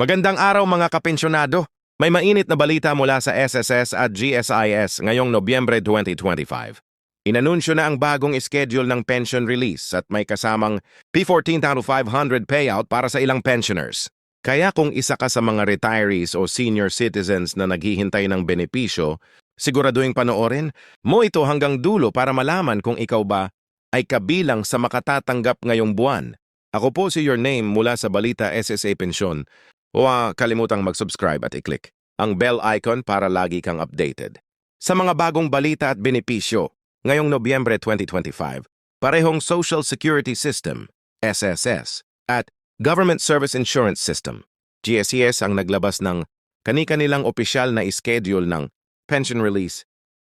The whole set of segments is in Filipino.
Magandang araw mga kapensyonado. May mainit na balita mula sa SSS at GSIS ngayong Nobyembre 2025. Inanunsyo na ang bagong schedule ng pension release at may kasamang P14,500 payout para sa ilang pensioners. Kaya kung isa ka sa mga retirees o senior citizens na naghihintay ng benepisyo, siguraduhin panoorin mo ito hanggang dulo para malaman kung ikaw ba ay kabilang sa makatatanggap ngayong buwan. Ako po si Your Name mula sa Balita SSA Pensyon. Huwag kalimutang mag-subscribe at i-click ang bell icon para lagi kang updated. Sa mga bagong balita at benepisyo, ngayong Nobyembre 2025, parehong Social Security System, SSS, at Government Service Insurance System, GSES ang naglabas ng kani-kanilang opisyal na schedule ng pension release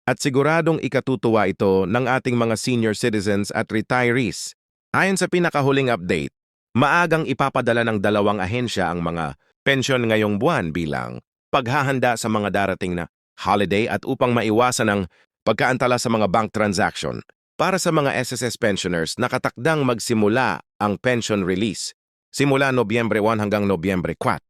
at siguradong ikatutuwa ito ng ating mga senior citizens at retirees. Ayon sa pinakahuling update, maagang ipapadala ng dalawang ahensya ang mga pensyon ngayong buwan bilang paghahanda sa mga darating na holiday at upang maiwasan ang pagkaantala sa mga bank transaction. Para sa mga SSS pensioners, nakatakdang magsimula ang pension release simula Nobyembre 1 hanggang Nobyembre 4.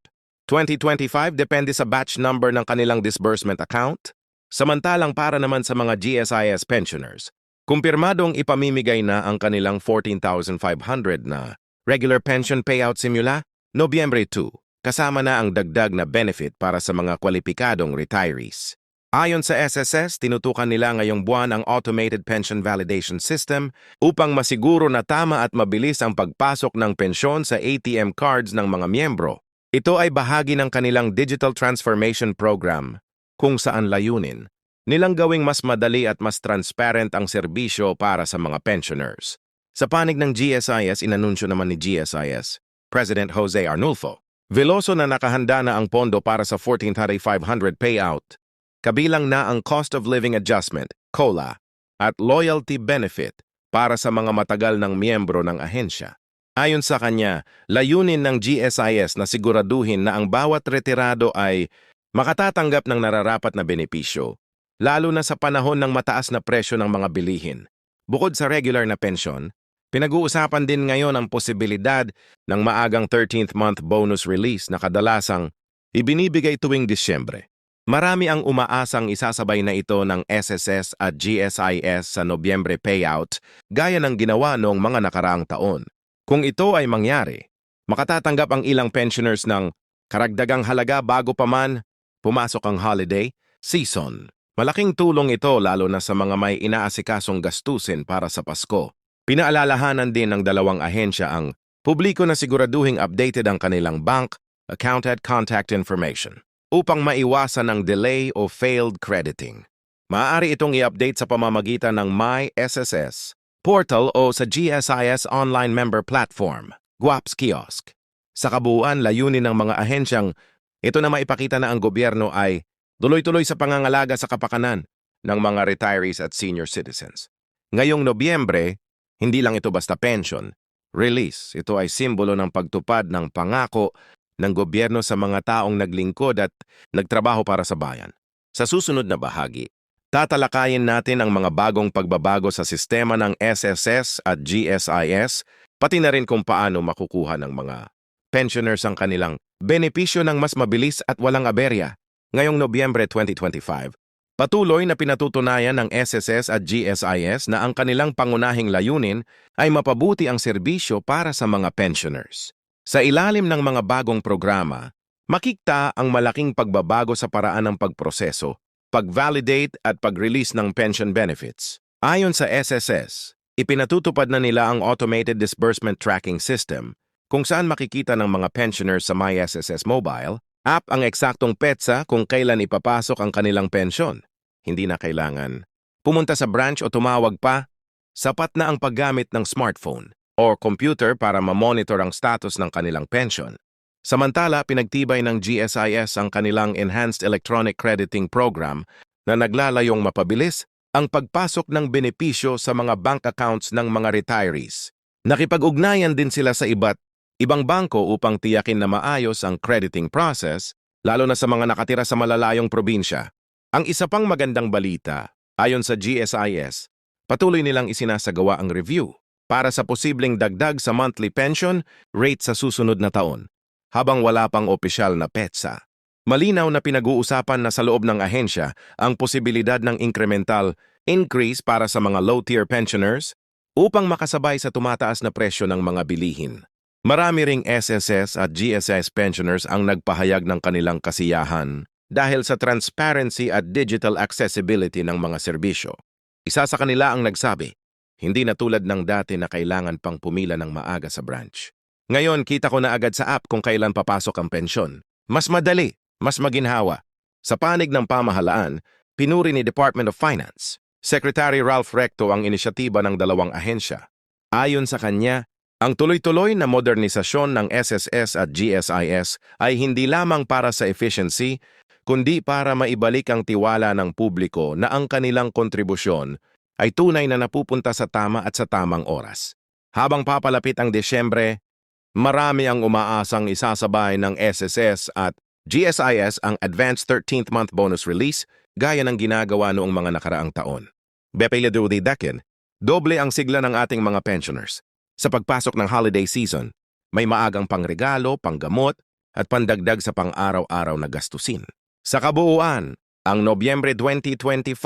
2025 depende sa batch number ng kanilang disbursement account, samantalang para naman sa mga GSIS pensioners, kumpirmadong ipamimigay na ang kanilang 14,500 na regular pension payout simula Nobyembre 2, kasama na ang dagdag na benefit para sa mga kwalipikadong retirees. Ayon sa SSS, tinutukan nila ngayong buwan ang Automated Pension Validation System upang masiguro na tama at mabilis ang pagpasok ng pensyon sa ATM cards ng mga miyembro. Ito ay bahagi ng kanilang Digital Transformation Program kung saan layunin nilang gawing mas madali at mas transparent ang serbisyo para sa mga pensioners. Sa panig ng GSIS, inanunsyo naman ni GSIS, President Jose Arnulfo, Veloso na nakahanda na ang pondo para sa 14,500 payout, kabilang na ang Cost of Living Adjustment, COLA, at Loyalty Benefit para sa mga matagal ng miyembro ng ahensya. Ayon sa kanya, layunin ng GSIS na siguraduhin na ang bawat retirado ay makatatanggap ng nararapat na benepisyo, lalo na sa panahon ng mataas na presyo ng mga bilihin. Bukod sa regular na pensyon, pinag-uusapan din ngayon ang posibilidad ng maagang 13th month bonus release na kadalasang ibinibigay tuwing Disyembre. Marami ang umaasang isasabay na ito ng SSS at GSIS sa Nobyembre payout gaya ng ginawa noong mga nakaraang taon. Kung ito ay mangyari, makatatanggap ang ilang pensioners ng karagdagang halaga bago pa man pumasok ang holiday season. Malaking tulong ito lalo na sa mga may inaasikasong gastusin para sa Pasko. Pinaalalahanan din ng dalawang ahensya ang publiko na siguraduhing updated ang kanilang bank, account at contact information upang maiwasan ang delay o failed crediting. Maaari itong i-update sa pamamagitan ng My SSS portal o sa GSIS online member platform, Guaps Kiosk. Sa kabuuan, layunin ng mga ahensyang ito na maipakita na ang gobyerno ay tuloy-tuloy sa pangangalaga sa kapakanan ng mga retirees at senior citizens. Ngayong Nobyembre, hindi lang ito basta pension, release. Ito ay simbolo ng pagtupad ng pangako ng gobyerno sa mga taong naglingkod at nagtrabaho para sa bayan. Sa susunod na bahagi, tatalakayin natin ang mga bagong pagbabago sa sistema ng SSS at GSIS, pati na rin kung paano makukuha ng mga pensioners ang kanilang benepisyo ng mas mabilis at walang aberya. Ngayong Nobyembre 2025, patuloy na pinatutunayan ng SSS at GSIS na ang kanilang pangunahing layunin ay mapabuti ang serbisyo para sa mga pensioners. Sa ilalim ng mga bagong programa, makikta ang malaking pagbabago sa paraan ng pagproseso, pag-validate at pag-release ng pension benefits. Ayon sa SSS, ipinatutupad na nila ang Automated Disbursement Tracking System kung saan makikita ng mga pensioners sa MySSS Mobile app ang eksaktong petsa kung kailan ipapasok ang kanilang pensyon. Hindi na kailangan pumunta sa branch o tumawag pa. Sapat na ang paggamit ng smartphone or computer para ma-monitor ang status ng kanilang pension. Samantala, pinagtibay ng GSIS ang kanilang Enhanced Electronic Crediting Program na naglalayong mapabilis ang pagpasok ng benepisyo sa mga bank accounts ng mga retirees. Nakipag-ugnayan din sila sa iba't ibang bangko upang tiyakin na maayos ang crediting process, lalo na sa mga nakatira sa malalayong probinsya. Ang isa pang magandang balita, ayon sa GSIS, patuloy nilang isinasagawa ang review para sa posibleng dagdag sa monthly pension rate sa susunod na taon. habang wala pang opisyal na petsa. Malinaw na pinag-uusapan na sa loob ng ahensya ang posibilidad ng incremental increase para sa mga low-tier pensioners upang makasabay sa tumataas na presyo ng mga bilihin. Marami ring SSS at GSS pensioners ang nagpahayag ng kanilang kasiyahan dahil sa transparency at digital accessibility ng mga serbisyo. Isa sa kanila ang nagsabi, hindi na tulad ng dati na kailangan pang pumila ng maaga sa branch. Ngayon, kita ko na agad sa app kung kailan papasok ang pensyon. Mas madali, mas maginhawa. Sa panig ng pamahalaan, pinuri ni Department of Finance. Secretary Ralph Recto ang inisyatiba ng dalawang ahensya. Ayon sa kanya, ang tuloy-tuloy na modernisasyon ng SSS at GSIS ay hindi lamang para sa efficiency, kundi para maibalik ang tiwala ng publiko na ang kanilang kontribusyon ay tunay na napupunta sa tama at sa tamang oras. Habang papalapit ang Desyembre, marami ang umaasang isasabay ng SSS at GSIS ang Advanced 13th Month Bonus Release gaya ng ginagawa noong mga nakaraang taon. Bepeledudi Dekin, doble ang sigla ng ating mga pensioners. Sa pagpasok ng holiday season, may maagang pangregalo, panggamot, at pandagdag sa pang-araw-araw na gastusin. Sa kabuuan, ang Nobyembre 2025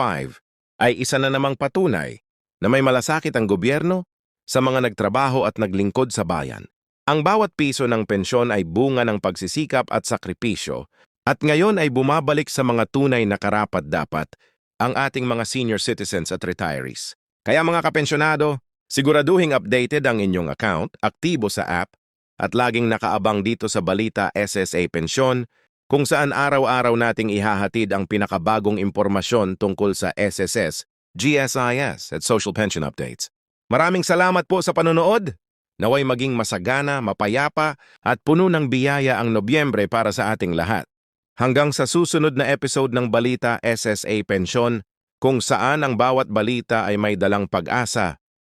ay isa na namang patunay na may malasakit ang gobyerno sa mga nagtrabaho at naglingkod sa bayan. Ang bawat piso ng pensyon ay bunga ng pagsisikap at sakripisyo at ngayon ay bumabalik sa mga tunay na karapat-dapat ang ating mga senior citizens at retirees. Kaya mga kapensyonado, siguraduhing updated ang inyong account, aktibo sa app, at laging nakaabang dito sa Balita SSA Pensyon kung saan araw-araw nating ihahatid ang pinakabagong impormasyon tungkol sa SSS, GSIS at social pension updates. Maraming salamat po sa panonood. Naway maging masagana, mapayapa at puno ng biyaya ang Nobyembre para sa ating lahat. Hanggang sa susunod na episode ng Balita SSA Pensyon, kung saan ang bawat balita ay may dalang pag-asa